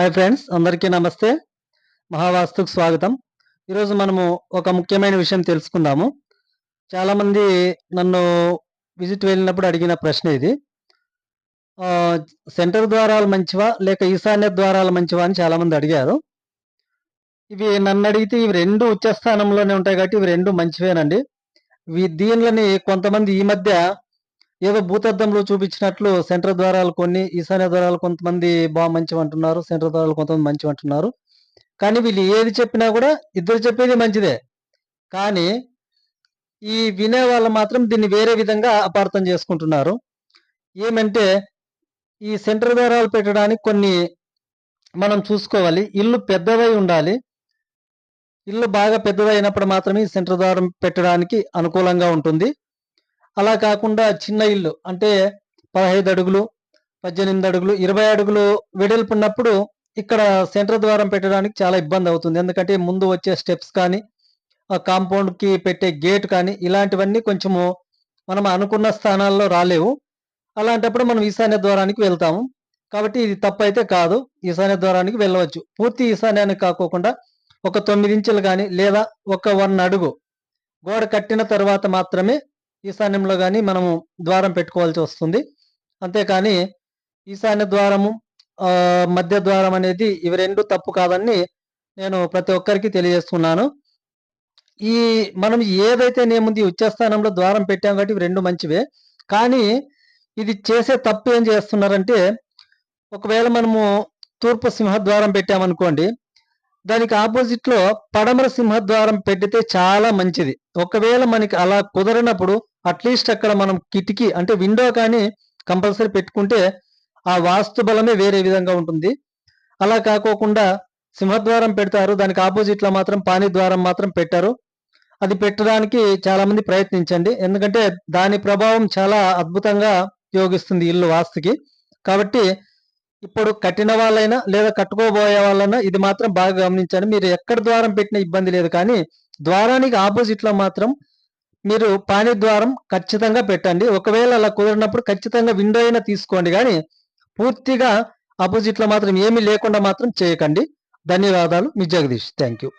Hi friends అందరికీ నమస్తే. మహావాస్తుకు స్వాగతం. ఈరోజు మనము ఒక ముఖ్యమైన విషయం తెలుసుకుందాము. చాలామంది నన్ను విజిట్ వెళ్ళినప్పుడు అడిగిన ప్రశ్న ఇది. సెంటర్ ద్వారాలు మంచివా లేక ఈశాన్య ద్వారాలు మంచివా అని చాలామంది అడిగారు. ఇవి నన్ను అడిగితే ఇవి రెండు ఉచ్చ స్థానంలోనే ఉంటాయి కాబట్టి ఇవి రెండు మంచివేనండి. దీనిలని కొంతమంది ఈ మధ్య ఏదో భూతద్దంలో చూపించినట్లు సెంటర్ ద్వారాలు కొన్ని ఈశాన్య ద్వారాలు కొంతమంది బాగా మంచివి అంటున్నారు సెంటర్ ద్వారాలు కొంతమంది మంచివి అంటున్నారు. కానీ వీళ్ళు ఏది చెప్పినా కూడా ఇద్దరు చెప్పేది మంచిదే. కానీ ఈ వినే వాళ్ళు మాత్రం దీన్ని వేరే విధంగా అపార్థం చేసుకుంటున్నారు. ఏమంటే ఈ సెంటర్ ద్వారాలు పెట్టడానికి కొన్ని మనం చూసుకోవాలి. ఇల్లు పెద్దదై ఉండాలి. ఇల్లు బాగా పెద్దదైనప్పుడు మాత్రమే సెంటర్ ద్వారం పెట్టడానికి అనుకూలంగా ఉంటుంది. అలా కాకుండా చిన్న ఇల్లు అంటే పదహైదు అడుగులు పద్దెనిమిది అడుగులు ఇరవై అడుగులు వెడల్పున్నప్పుడు ఇక్కడ సెంటర్ ద్వారం పెట్టడానికి చాలా ఇబ్బంది అవుతుంది. ఎందుకంటే ముందు వచ్చే స్టెప్స్ కానీ ఆ కాంపౌండ్కి పెట్టే గేట్ కానీ ఇలాంటివన్నీ కొంచెము మనం అనుకున్న స్థానాల్లో రాలేవు. అలాంటప్పుడు మనం ఈశాన్య ద్వారానికి వెళ్తాము. కాబట్టి ఇది తప్పైతే కాదు. ఈశాన్య ద్వారానికి వెళ్ళవచ్చు. పూర్తి ఈశాన్యానికి కాకోకుండా ఒక తొమ్మిది ఇంచులు కానీ లేదా ఒక వన్ అడుగు గోడ కట్టిన తర్వాత మాత్రమే ఈశాన్యంలో కానీ మనము ద్వారం పెట్టుకోవాల్సి వస్తుంది. అంతేకాని ఈశాన్య ద్వారము మధ్య ద్వారం అనేది ఇవి రెండు తప్పు కాదని నేను ప్రతి ఒక్కరికి తెలియజేస్తున్నాను. ఈ మనం ఏదైతే నేముంది ఉచ్చస్థానంలో ద్వారం పెట్టాం కాబట్టి ఇవి రెండు మంచివే. కానీ ఇది చేసే తప్పు ఏం చేస్తున్నారంటే ఒకవేళ మనము తూర్పు సింహద్వారం పెట్టామనుకోండి దానికి ఆపోజిట్లో పడమర సింహద్వారం పెడితే చాలా మంచిది. ఒకవేళ మనకి అలా కుదరనప్పుడు అట్లీస్ట్ అక్కడ మనం కిటికీ అంటే విండో కానీ కంపల్సరీ పెట్టుకుంటే ఆ వాస్తు బలమే వేరే విధంగా ఉంటుంది. అలా కాకోకుండా సింహద్వారం పెడతారు దానికి ఆపోజిట్లో మాత్రం పాని ద్వారం మాత్రం పెట్టారు. అది పెట్టడానికి చాలా మంది ప్రయత్నించండి. ఎందుకంటే దాని ప్రభావం చాలా అద్భుతంగా యోగిస్తుంది ఇల్లు వాస్తుకి. కాబట్టి ఇప్పుడు కట్టిన వాళ్ళైనా లేదా కట్టుకోబోయే వాళ్ళైనా ఇది మాత్రం బాగా గమనించండి. మీరు ఎక్కడ ద్వారం పెట్టిన ఇబ్బంది లేదు. కానీ ద్వారానికి ఆపోజిట్లో మాత్రం మీరు పాని ద్వారం ఖచ్చితంగా పెట్టండి. ఒకవేళ అలా కుదిరినప్పుడు ఖచ్చితంగా విండో అయినా తీసుకోండి. కానీ పూర్తిగా ఆపోజిట్లో మాత్రం ఏమీ లేకుండా మాత్రం చేయకండి. ధన్యవాదాలు. మీ జగదీష్. Thank you